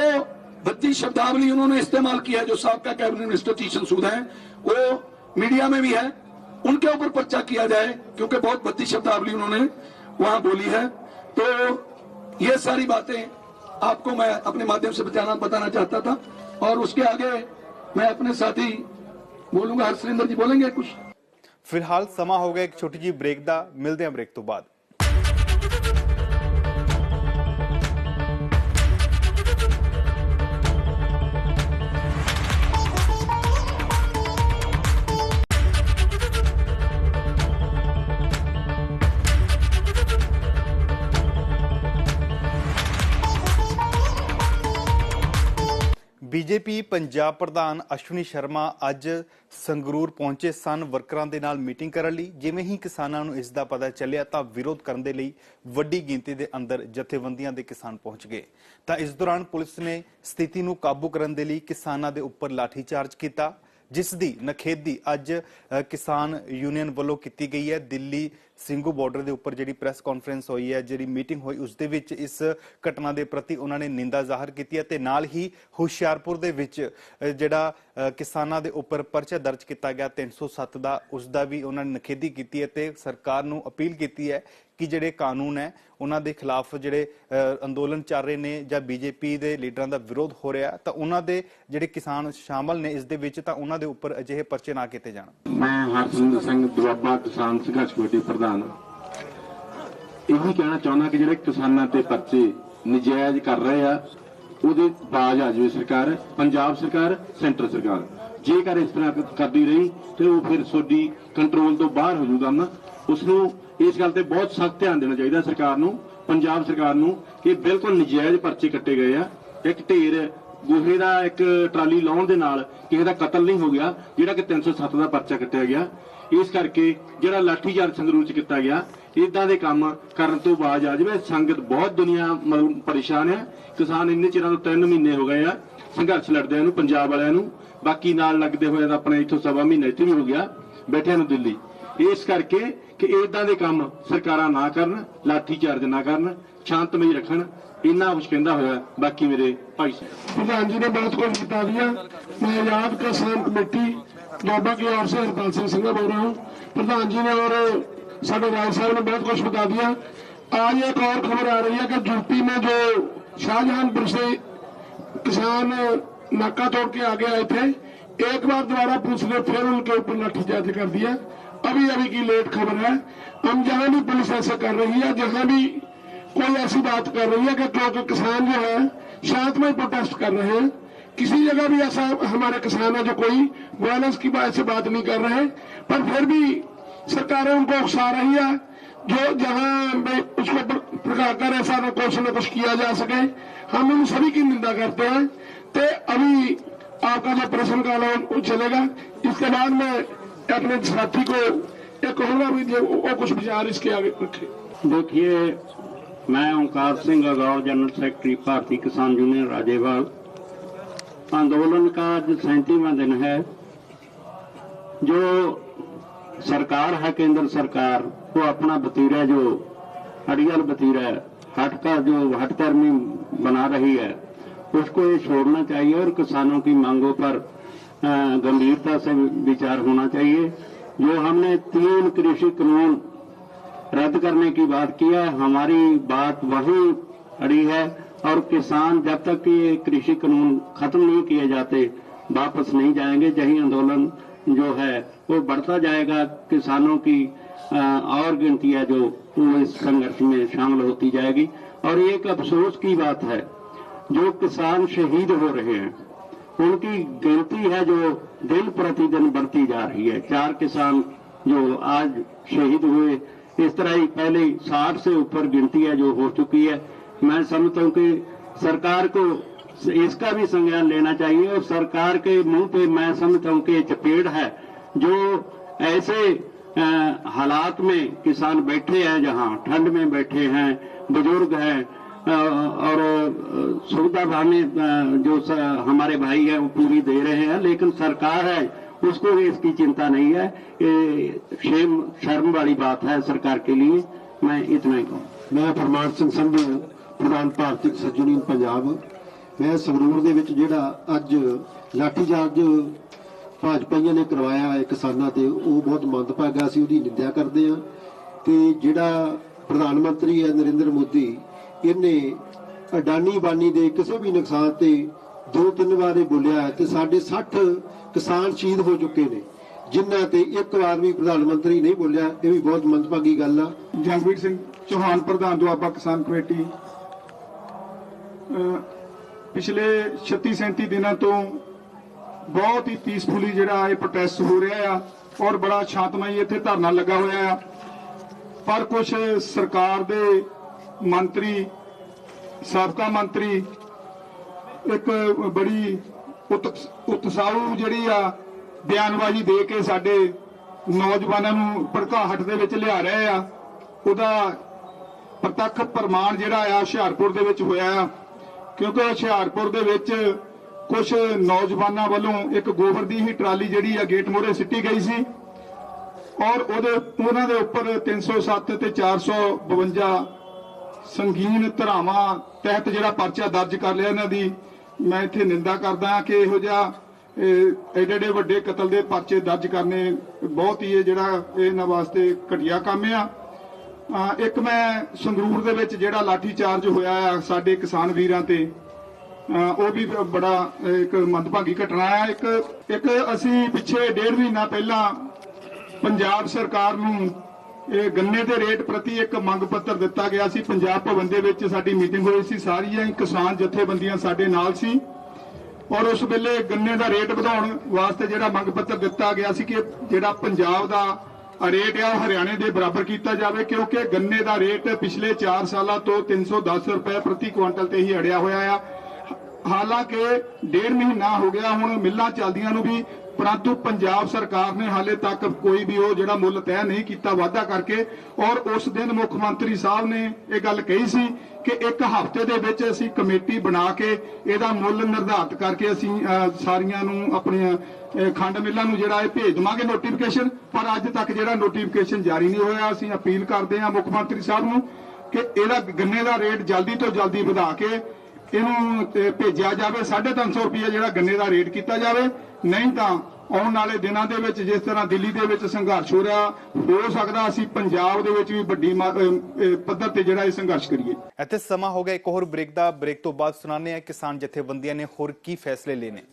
Speaker 3: भद्दी शब्दावली उन्होंने इस्तेमाल किया है, जो सबका कैबिनेट मिनिस्टर टी शमसूद है, वो मीडिया में भी है। उनके ऊपर पर्चा किया जाए, क्योंकि बहुत भद्दी शब्दावली उन्होंने वहाँ बोली है। तो ये सारी बातें आपको मैं अपने माध्यम से बताना बताना चाहता था। और उसके आगे मैं अपने साथी बोलूँगा हरसिंदर जी बोलेंगे कुछ?
Speaker 1: फ़िलहाल समा हो गया एक छोटी जी ब्रेक दा, मिलते हैं ब्रेक तो बाद। ਬੀਜੇਪੀ ਪੰਜਾਬ ਪ੍ਰਧਾਨ ਅਸ਼ਵਨੀ ਸ਼ਰਮਾ ਅੱਜ ਸੰਗਰੂਰ ਪਹੁੰਚੇ ਸਨ ਵਰਕਰਾਂ ਦੇ ਨਾਲ ਮੀਟਿੰਗ ਕਰਨ ਲਈ। ਜਿਵੇਂ ਹੀ ਕਿਸਾਨਾਂ ਨੂੰ ਇਸ ਦਾ ਪਤਾ ਚੱਲਿਆ ਤਾਂ ਵਿਰੋਧ ਕਰਨ ਦੇ ਲਈ ਵੱਡੀ ਗਿਣਤੀ ਦੇ ਅੰਦਰ ਜਥੇਬੰਦੀਆਂ ਦੇ ਕਿਸਾਨ ਪਹੁੰਚ ਗਏ। ਤਾਂ ਇਸ ਦੌਰਾਨ ਪੁਲਿਸ ਨੇ ਸਥਿਤੀ ਨੂੰ ਕਾਬੂ ਕਰਨ ਦੇ ਲਈ ਕਿਸਾਨਾਂ ਦੇ ਉੱਪਰ ਲਾਠੀਚਾਰਜ ਕੀਤਾ। ਜਿਸ ਦੀ ਨਖੇਦੀ ਅੱਜ ਕਿਸਾਨ ਯੂਨੀਅਨ ਵੱਲੋਂ ਕੀਤੀ ਗਈ ਹੈ। ਦਿੱਲੀ ਸਿੰਘੂ ਬਾਰਡਰ ਦੇ ਉੱਪਰ ਜਿਹੜੀ ਪ੍ਰੈਸ ਕਾਨਫਰੰਸ ਹੋਈ ਹੈ, ਜਿਹੜੀ ਮੀਟਿੰਗ ਹੋਈ, ਉਸ ਦੇ ਵਿੱਚ ਇਸ ਘਟਨਾ ਦੇ ਪ੍ਰਤੀ ਉਹਨਾਂ ਨੇ ਨਿੰਦਾ ਜ਼ਾਹਰ ਕੀਤੀ ਹੈ ਤੇ ਨਾਲ ਹੀ ਹੁਸ਼ਿਆਰਪੁਰ ਦੇ ਵਿੱਚ ਜਿਹੜਾ ਕਿਸਾਨਾਂ ਦੇ ਉੱਪਰ ਪਰਚਾ ਦਰਜ ਕੀਤਾ ਗਿਆ 307 ਦਾ, ਉਸ ਦਾ ਵੀ ਉਹਨਾਂ ਨੇ ਨਖੇਦੀ ਕੀਤੀ ਹੈ ਤੇ ਸਰਕਾਰ ਨੂੰ ਅਪੀਲ ਕੀਤੀ ਹੈ ਕਿ ਜਿਹੜੇ ਕਾਨੂੰਨ ਹੈ, ਉਹਨਾਂ ਦੇ ਖਿਲਾਫ ਜਿਹੜੇ ਅੰਦੋਲਨ ਚੱਲ ਰਹੇ ਨੇ ਜਾਂ ਬੀਜੇਪੀ ਦੇ ਲੀਡਰਾਂ ਦਾ ਵਿਰੋਧ ਹੋ ਰਿਹਾ, ਤਾਂ ਉਹਨਾਂ ਦੇ ਜਿਹੜੇ ਕਿਸਾਨ ਸ਼ਾਮਲ ਨੇ ਇਸ ਦੇ ਵਿੱਚ ਤਾਂ ਉਹਨਾਂ ਦੇ ਉੱਪਰ ਅਜਿਹੇ ਪਰਚੇ ਨਾ ਕੀਤੇ ਜਾਣ।
Speaker 4: ਮੈਂ ਹਰਸਿੰਦਰ ਸਿੰਘ ਦੁਆਬਾ, ਕਿਸਾਨ ਸੰਘਰਸ਼ ਕਮੇਟੀ ਪ੍ਰਧਾਨ। ਇਹੀ ਕਹਿਣਾ ਚਾਹੁੰਦਾ ਕਿ ਜਿਹੜੇ ਕਿਸਾਨਾਂ ਤੇ ਪਰਚੇ ਨਜਾਇਜ਼ ਕਰ ਰਹੇ ਆ, ਉਹਦੇ ਬਾਜ ਆ ਜਾਵੇ ਸਰਕਾਰ, ਪੰਜਾਬ ਸਰਕਾਰ, ਸੈਂਟਰ ਸਰਕਾਰ। ਜੇਕਰ ਇਸ ਤਰ੍ਹਾਂ ਕਰਦੀ ਰਹੀ, ਤੇ ਉਹ ਫਿਰ ਸੋਡੀ ਕੰਟਰੋਲ ਤੋਂ ਬਾਹਰ ਹੋ ਜਾਊਗਾ ਨਾ ਉਸ ਨੂੰ ਇਸ ਗੱਲ ਤੇ ਬਹੁਤ ਸਖਤ ਧਿਆਨ ਦੇਣਾ ਚਾਹੀਦਾ ਸਰਕਾਰ ਨੂੰ, ਪੰਜਾਬ ਸਰਕਾਰ ਨੂੰ, ਕਿ ਬਿਲਕੁਲ ਨਜਾਇਜ਼ ਪਰਚੇ ਕੱਟੇ ਗਏ ਆ। ਇੱਕ ਢੇਰ ਗੋਹੇ ਦਾ ਇੱਕ ਟਰਾਲੀ ਲਾਉਣ ਦੇ ਨਾਲ ਕਿਸੇ ਦਾ ਕਤਲ ਨਹੀਂ ਹੋ ਗਿਆ, ਜਿਹੜਾ ਕਿ 307 ਦਾ ਪਰਚਾ ਕੱਟਿਆ ਗਿਆ। ਇਸ ਕਰਕੇ ਜਿਹੜਾ ਲਾਠੀਚਾਰਜ ਸੰਗਰੂਰ ਚ ਕੀਤਾ ਗਿਆ ਇਦਾਂ ਦੇ ਕੰਮ ਕਰਨ ਤੋਂ ਬਾਅਦ ਆ ਜਾਵੇ, ਸੰਗਤ ਬਹੁਤ ਦੁਨੀਆ ਮਤਲਬ ਪਰੇਸ਼ਾਨ ਹੈ ਕਿਸਾਨ ਇੰਨੇ ਚਿਰਾਂ ਤੋਂ 3 ਮਹੀਨੇ ਹੋ ਗਏ ਆ, ਸੰਘਰਸ਼ ਲੜਦਿਆਂ ਨੂੰ, ਪੰਜਾਬ ਵਾਲਿਆਂ ਨੂੰ। ਬਾਕੀ ਨਾਲ ਲੱਗਦੇ ਹੋਏ ਤਾਂ ਆਪਣੇ ਇੱਥੋਂ ਸਵਾ ਮਹੀਨਾ ਇੱਥੇ ਵੀ ਹੋ ਗਿਆ, ਬੈਠਿਆਂ ਨੂੰ ਦਿੱਲੀ। ਇਸ ਕਰਕੇ ਕਿ ਇਦਾਂ ਦੇ ਕੰਮ ਸਰਕਾਰਾਂ ਨਾ ਕਰਨ ਲਾਠੀਚਾਰਜ ਨਾ ਕਰਨ ਸ਼ਾਂਤਮਈ ਰੱਖਣ ਇੰਨਾ ਕੁਛ ਕਹਿੰਦਾ ਹੋਇਆ ਬਾਕੀ ਮੇਰੇ ਭਾਈ ਸਾਹਿਬ
Speaker 5: प्रधान जी ने बहुत कुछ बता दिया मैं आजाद किसान कमेटी बाबा की ओर से हरपाल सिंह सिंघा बोल रहा हूँ प्रधान जी ने और साढ़े राय साहब ने बहुत कुछ बता दिया आज एक और खबर आ रही है कि यूपी में जो शाहजहांपुर से किसान नाका तोड़ के आगे आए थे एक बार दोबारा पुलिस ने फिर उनके ऊपर लाठीचार्ज कर दिया अभी अभी की लेट खबर है। हम जहाँ भी पुलिस ऐसा कर रही है, जहाँ भी कोई ऐसी बात कर रही है कि क्योंकि किसान जो है शांतमय प्रोटेस्ट कर रहे हैं। किसी जगह भी ऐसा हमारे किसान है जो कोई वायलेंस की बात से बात नहीं कर रहे हैं, पर फिर भी सरकारें उनको उकसा रही है, जो जहाँ उसको प्र- प्रकार कर ऐसा ना कुछ न कुछ किया जा सके। हम उन सभी की निंदा करते हैं। तो अभी आपका जो प्रश्न काल है चलेगा। इसके बाद में अपने साथी को ये कहूँगा भी जो वो कुछ विचार इसके आगे रखे।
Speaker 6: देखिए, मैं Onkar Singh Agaur general secretary, Bharatiya Kisan Union, Rajewal. आंदोलन का आज सैंतीवा दिन है। जो सरकार है, केंद्र सरकार, वो अपना बतीरा जो, अड़ियल बतीरा हट का जो हटकर्मी बना रही है, उसको ये छोड़ना चाहिए और किसानों की मांगों पर गंभीरता से विचार होना चाहिए। जो हमने तीन कृषि कानून रद्द करने की बात की है, हमारी बात वहीं अड़ी है और किसान जब तक कि ये कृषि कानून खत्म नहीं किए जाते, वापस नहीं जाएँगे। यही आंदोलन जो है, वो बढ़ता जाएगा। किसानों की और गिनती है जो इस संघर्ष में शामिल होती जाएगी। और ये एक अफसोस की बात है, जो किसान शहीद हो रहे हैं उनकी गिनती है जो दिन प्रतिदिन बढ़ती जा रही है। चार किसान जो आज शहीद हुए, इस तरह ही पहले साठ से ऊपर गिनती है जो हो चुकी है। मैं समझता हूँ कि सरकार को इसका भी संज्ञान लेना चाहिए और सरकार के मुँह पे मैं समझता हूँ कि चपेट है। जो ऐसे हालात में किसान बैठे हैं, जहाँ ठंड में बैठे हैं, बुज़ुर्ग हैं और अ, सुविधा भाने अ, जो स- हमारे भाई हैं वो पूरी दे रहे हैं लेकिन सरकार है उसको भी इसकी चिंता नहीं है ये शेम शर्म वाली बात है सरकार के लिए मैं इतना ही कहूँ
Speaker 7: ਮੈਂ ਫਰਮਾਨ ਸਿੰਘ ਸੰਧੂ ਪ੍ਰਧਾਨ ਭਾਰਤੀ ਕਿਸਾਨ ਯੂਨੀਅਨ ਪੰਜਾਬ ਮੈਂ ਸੰਗਰੂਰ ਦੇ ਵਿੱਚ ਜਿਹੜਾ ਅੱਜ ਲਾਠੀਚਾਰਜ ਭਾਜਪਾਈਆਂ ਨੇ ਕਰਵਾਇਆ ਹੈ ਕਿਸਾਨਾਂ ਤੇ ਉਹ ਬਹੁਤ ਮੰਦਭਾਗਾ ਸੀ ਉਹਦੀ ਨਿੰਦਿਆ ਕਰਦੇ ਆ ਤੇ ਜਿਹੜਾ ਪ੍ਰਧਾਨ ਮੰਤਰੀ ਹੈ ਨਰਿੰਦਰ ਮੋਦੀ ਇਹਨੇ ਅਡਾਨੀ ਬਾਨੀ ਦੇ ਕਿਸੇ ਵੀ ਨੁਕਸਾਨ ਤੇ ਦੋ ਤਿੰਨ ਵਾਰ ਬੋਲਿਆ ਹੈ ਤੇ ਸਾਡੇ 60 ਕਿਸਾਨ ਸ਼ਹੀਦ ਹੋ ਚੁੱਕੇ ਨੇ, ਜਿਨ੍ਹਾਂ ਤੇ ਇੱਕ ਵਾਰ ਵੀ ਪ੍ਰਧਾਨ ਮੰਤਰੀ ਨਹੀਂ ਬੋਲਿਆ, ਇਹ ਵੀ ਬਹੁਤ ਮੰਦਭਾਗੀ ਗੱਲ ਆ।
Speaker 8: ਜਗਵੀਰ ਸਿੰਘ ਚੌਹਾਨ, ਪ੍ਰਧਾਨ ਦੁਆਬਾ ਕਿਸਾਨ ਕਮੇਟੀ ਪਿਛਲੇ 36 37 ਦਿਨਾਂ ਤੋਂ ਬਹੁਤ ਹੀ ਪੀਸਫੁਲੀ ਜਿਹੜਾ ਇਹ ਪ੍ਰੋਟੈਸਟ ਹੋ ਰਿਹਾ ਆ ਔਰ ਬੜਾ ਸ਼ਾਂਤਮਈ ਇੱਥੇ ਧਰਨਾ ਲੱਗਾ ਹੋਇਆ ਆ। ਪਰ ਕੁਝ ਸਰਕਾਰ ਦੇ ਮੰਤਰੀ, ਸਾਬਕਾ ਮੰਤਰੀ, ਇੱਕ ਬੜੀ ਉਤਸ- ਉਤਸਾਹੂ ਜਿਹੜੀ ਆ ਬਿਆਨਬਾਜ਼ੀ ਦੇ ਕੇ ਸਾਡੇ ਨੌਜਵਾਨਾਂ ਨੂੰ ਭੜਕਾਹਟ ਦੇ ਵਿੱਚ ਲਿਆ ਰਹੇ ਆ। ਉਹਦਾ ਪ੍ਰਤੱਖ ਪ੍ਰਮਾਣ ਜਿਹੜਾ ਆ ਹੁਸ਼ਿਆਰਪੁਰ ਦੇ ਵਿੱਚ ਹੋਇਆ ਆ। ਕਿਉਂਕਿ ਹੁਸ਼ਿਆਰਪੁਰ ਦੇ ਵਿੱਚ ਕੁਝ ਨੌਜਵਾਨਾਂ ਵੱਲੋਂ ਇੱਕ ਗੋਬਰ ਦੀ ਹੀ ਟਰਾਲੀ ਜਿਹੜੀ ਆ ਗੇਟ ਮੋਰੇ ਸਿੱਟੀ ਗਈ ਸੀ। ਔਰ ਉਹਦੇ, ਉਹਨਾਂ ਦੇ ਉੱਪਰ 307 ਤੇ 452 ਸੰਗੀਨ ਧਰਾਵਾਂ ਤਹਿਤ ਜਿਹੜਾ ਪਰਚਾ ਦਰਜ ਕਰ ਲਿਆ ਇਹਨਾਂ ਦੀ, ਮੈਂ ਇੱਥੇ ਨਿੰਦਾ ਕਰਦਾ ਹਾਂ ਕਿ ਇਹੋ ਜਿਹਾ, ਇਹ ਐਡੇ ਐਡੇ ਵੱਡੇ ਕਤਲ ਦੇ ਪਰਚੇ ਦਰਜ ਕਰਨੇ ਬਹੁਤ ਹੀ ਇਹ ਜਿਹੜਾ ਇਹਨਾਂ ਵਾਸਤੇ ਘਟੀਆ ਕੰਮ ਆ। ਇੱਕ ਮੈਂ ਸੰਗਰੂਰ ਦੇ ਵਿੱਚ ਜਿਹੜਾ ਲਾਠੀ ਚਾਰਜ ਹੋਇਆ ਆ ਸਾਡੇ ਕਿਸਾਨ ਵੀਰਾਂ ਤੇ ਉਹ ਵੀ ਬੜਾ ਇੱਕ ਮੰਦਭਾਗੀ ਘਟਨਾ ਆ। ਇੱਕ ਇੱਕ ਅਸੀਂ ਪਿੱਛੇ ਡੇਢ ਮਹੀਨਾ ਪਹਿਲਾਂ ਪੰਜਾਬ ਸਰਕਾਰ ਨੂੰ ਇਹ ਗੰਨੇ ਦੇ ਰੇਟ ਪ੍ਰਤੀ ਇੱਕ ਮੰਗ ਪੱਤਰ ਦਿੱਤਾ ਗਿਆ ਸੀ। ਪੰਜਾਬ ਭਵਨ ਦੇ ਵਿੱਚ ਸਾਡੀ ਮੀਟਿੰਗ ਹੋਈ ਸੀ। ਸਾਰੀਆਂ ਕਿਸਾਨ ਜਥੇਬੰਦੀਆਂ ਸਾਡੇ ਨਾਲ ਸੀ। ਔਰ ਉਸ ਵੇਲੇ ਗੰਨੇ ਦਾ ਰੇਟ ਵਧਾਉਣ ਵਾਸਤੇ ਜਿਹੜਾ ਮੰਗ ਪੱਤਰ ਦਿੱਤਾ ਗਿਆ ਸੀ ਕਿ ਜਿਹੜਾ ਪੰਜਾਬ ਦਾ ਰੇਟ ਆ, ਉਹ ਹਰਿਆਣੇ ਦੇ ਬਰਾਬਰ ਕੀਤਾ ਜਾਵੇ, ਕਿਉਂਕਿ ਗੰਨੇ ਦਾ ਰੇਟ ਪਿਛਲੇ 4 ਸਾਲਾਂ ਤੋਂ 310 ਰੁਪਏ ਪ੍ਰਤੀ ਕੁਇੰਟਲ ਤੇ ਹੀ ਅੜਿਆ ਹੋਇਆ ਆ। ਹਾਲਾਂਕਿ ਡੇਢ ਮਹੀਨਾ ਹੋ ਗਿਆ, ਹੁਣ ਮਿੱਲਾਂ ਚੱਲਦੀਆਂ ਨੂੰ ਵੀ ਪਰੰਤੂ ਪੰਜਾਬ ਸਰਕਾਰ ਨੇ ਹਾਲੇ ਤੱਕ ਕੋਈ ਵੀ ਉਹ ਜਿਹੜਾ ਮੁੱਲ ਤੈਅ ਨਹੀਂ ਕੀਤਾ ਵਾਅਦਾ ਕਰਕੇ, ਔਰ ਉਸ ਦਿਨ ਮੁੱਖ ਮੰਤਰੀ ਸਾਹਿਬ ਨੇ ਇਹ ਗੱਲ ਕਹੀ ਸੀ ਕਿ ਇੱਕ ਹਫ਼ਤੇ ਦੇ ਵਿੱਚ ਅਸੀਂ ਕਮੇਟੀ ਬਣਾ ਕੇ ਇਹਦਾ ਮੁੱਲ ਨਿਰਧਾਰਤ ਕਰਕੇ ਅਸੀਂ ਸਾਰੀਆਂ ਨੂੰ ਆਪਣੀਆਂ ਖੰਡ ਮਿੱਲਾਂ ਨੂੰ ਜਿਹੜਾ ਇਹ ਭੇਜ ਦਵਾਂਗੇ ਨੋਟੀਫਿਕੇਸ਼ਨ ਪਰ ਅੱਜ ਤੱਕ ਜਿਹੜਾ ਨੋਟੀਫਿਕੇਸ਼ਨ ਜਾਰੀ ਨਹੀਂ ਹੋਇਆ, ਅਸੀਂ ਅਪੀਲ ਕਰਦੇ ਹਾਂ ਮੁੱਖ ਮੰਤਰੀ ਸਾਹਿਬ ਨੂੰ ਕਿ ਇਹਦਾ ਗੰਨੇ ਦਾ ਰੇਟ ਜਲਦੀ ਤੋਂ ਜਲਦੀ ਵਧਾ ਕੇ ਇਹਨੂੰ ਭੇਜਿਆ ਜਾਵੇ। 350 ਰੁਪਏ ਜਿਹੜਾ ਗੰਨੇ ਦਾ ਰੇਟ ਕੀਤਾ ਜਾਵੇ। ਨਹੀਂ ਤਾਂ ਆਉਣ ਵਾਲੇ ਦਿਨਾਂ ਦੇ ਵਿੱਚ ਜਿਸ ਤਰ੍ਹਾਂ ਦਿੱਲੀ ਦੇ ਵਿੱਚ ਸੰਘਰਸ਼ ਹੋ ਰਿਹਾ, ਹੋ ਸਕਦਾ ਅਸੀਂ ਪੰਜਾਬ ਦੇ ਵਿੱਚ ਵੀ ਵੱਡੀ ਪੱਧਰ ਤੇ ਜਿਹੜਾ ਇਹ ਸੰਘਰਸ਼ ਕਰੀਏ।
Speaker 1: ਇੱਥੇ ਸਮਾਂ ਹੋ ਗਿਆ ਇੱਕ ਹੋਰ ਬ੍ਰੇਕ ਦਾ। ਬ੍ਰੇਕ ਤੋਂ ਬਾਅਦ ਸੁਣਾਉਂਦੇ ਆ ਕਿਸਾਨ ਜਥੇਬੰਦੀਆਂ ਨੇ ਹੋਰ ਕੀ ਫੈਸਲੇ ਲੈਣੇ।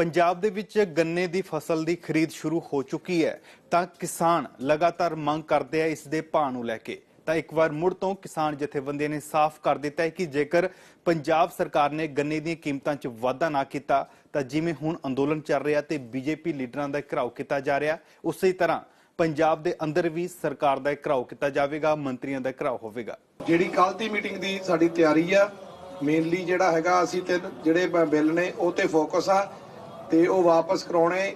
Speaker 1: ਪੰਜਾਬ ਦੇ ਵਿੱਚ ਗੰਨੇ ਦੀ ਫਸਲ ਦੀ ਖਰੀਦ ਸ਼ੁਰੂ ਹੋ ਚੁੱਕੀ ਹੈ, ਤਾਂ ਕਿਸਾਨ ਲਗਾਤਾਰ ਮੰਗ ਕਰਦੇ ਆ ਇਸ ਦੇ ਭਾਅ ਨੂੰ ਲੈ ਕੇ। ਤਾਂ ਇੱਕ ਵਾਰ ਮੁੜ ਤੋਂ ਕਿਸਾਨ ਜਥੇਬੰਦੀਆਂ ਨੇ ਸਾਫ਼ ਕਰ ਦਿੱਤਾ ਹੈ ਕਿ ਜੇਕਰ ਪੰਜਾਬ ਸਰਕਾਰ ਨੇ ਗੰਨੇ ਦੀਆਂ ਕੀਮਤਾਂ 'ਚ ਵਾਧਾ ਨਾ ਕੀਤਾ, ਤਾਂ ਜਿਵੇਂ ਹੁਣ ਅੰਦੋਲਨ ਚੱਲ ਰਿਹਾ ਤੇ ਬੀਜੇਪੀ ਲੀਡਰਾਂ ਦਾ ਘਿਰਾਓ ਕੀਤਾ ਜਾ ਰਿਹਾ, ਉਸੇ ਤਰ੍ਹਾਂ ਪੰਜਾਬ ਦੇ ਅੰਦਰ ਵੀ ਸਰਕਾਰ ਦਾ ਘਿਰਾਓ ਕੀਤਾ ਜਾਵੇਗਾ, ਮੰਤਰੀਆਂ ਦਾ ਘਿਰਾਓ ਹੋਵੇਗਾ।
Speaker 2: ਜਿਹੜੀ ਕੱਲ ਦੀ ਮੀਟਿੰਗ ਦੀ ਸਾਡੀ ਤਿਆਰੀ ਆ ਮੇਨਲੀ ਜਿਹੜਾ ਹੈਗਾ ਅਸੀਂ ਤਿੰਨ ਜਿਹੜੇ ਬਿੱਲ ਨੇ, ਉਹ ਤੇ ਫੋਕਸ ਆ। ਤੇ ਉਹ ਵਾਪਸ ਕਰਾਉਣੇ